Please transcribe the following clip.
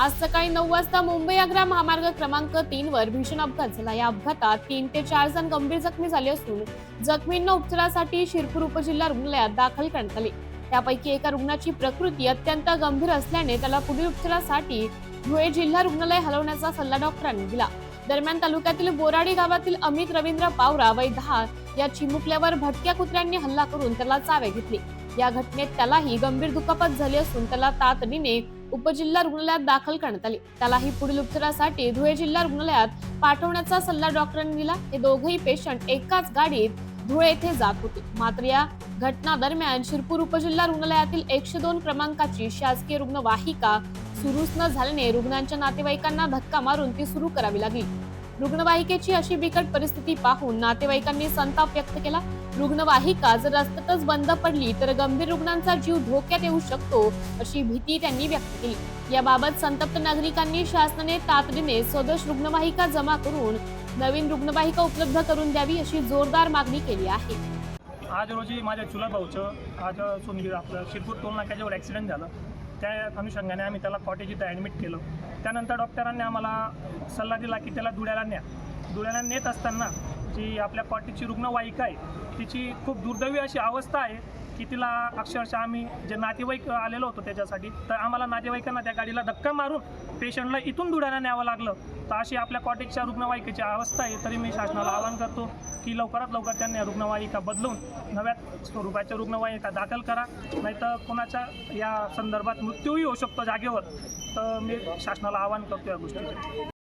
आज सकाळी नऊ वाजता मुंबई आग्रा महामार्ग क्रमांक तीन वर भीषण अपघात झाला. या अपघातात तीन ते चार जण गंभीर जखमी झाले असून जखमींना उपचारासाठी शिरपूर उपजिल्हा रुग्णालयात दाखल करण्यात आले. त्यापैकी एका रुग्णाची प्रकृती अत्यंत गंभीर असल्याने त्याला पुढील उपचारासाठी धुळे जिल्हा रुग्णालय हलवण्याचा सल्ला डॉक्टरांनी दिला. दरम्यान तालुक्यातील बोराडी गावातील अमित रवींद्र पावरा वय दहा या चिमुकल्यावर भटक्या कुत्र्यांनी हल्ला करून त्याला चावे घेतले. या घटनेत त्यालाही गंभीर दुखापत झाली असून त्याला तातडीने उपजिल्हा रुग्णालयात दाखल करण्यात आले. त्यालाही पुढील उपचारासाठी धुळे जिल्हा रुग्णालयात पाठवण्याचा सल्ला डॉक्टरांनी दिला. हे दोघही पेशंट एकाच गाडीत धुळे येथे जात होते. मात्र या घटना दरम्यान शिरपूर उपजिल्हा रुग्णालयातील एकशे दोन क्रमांकाची शासकीय रुग्णवाहिका सुरूच न झाल्याने रुग्णांच्या नातेवाईकांना धक्का मारून ती सुरू करावी लागली. रुग्णवाहिकेची अशी बिकट परिस्थिती पाहून नातेवाईकांनी संताप व्यक्त केला. रुग्णवाहिका जर रस्त्यातच बंद पडली तर गंभीर रुग्णांचा जीव धोक्यात येऊ शकतो अशी भीती त्यांनी व्यक्त केली. याबाबत संतप्त नागरिकांनी शासनाने तातडीने स्वदेश रुग्णवाहिका जमा करून नवीन रुग्णवाहिका उपलब्ध करून द्यावी अशी जोरदार मागणी केली आहे. आज रोजी माझ्या चुला भाऊचं आज सोनगीर आपलं शिरपूर टोल नाक्याजवळ ॲक्सिडेंट झालं. त्या अनुषंगाने आम्ही त्याला कॉटेज इथं ॲडमिट केलं. त्यानंतर डॉक्टरांनी आम्हाला सल्ला दिला की त्याला धुळ्याला न्या. धुळ्याला नेत असताना जी आपल्या कॉटेजची रुग्णवाहिका आहे तिची खूप दुर्दैवी अशी अवस्था आहे. की तिला अक्षरशः आम्ही जे नातेवाईक आलेलो होतो त्याच्यासाठी तर आम्हाला नातेवाईकांना त्या गाडीला धक्का मारून पेशंटला इथून धुळ्याला न्यावं लागलं. तर अशी आपल्या कॉटेजच्या रुग्णवाहिकेची अवस्था आहे तरी मी शासनाला आवाहन करतो की लवकरात लवकर त्यांनी रुग्णवाहिका बदलून नव्या स्वरूपाच्या रुग्णवाहिका दाखल करा नाहीतर कोणाच्या या संदर्भात मृत्यूही होऊ शकतो जागेवर. तर मी शासनाला आवाहन करतो या गोष्टीचं.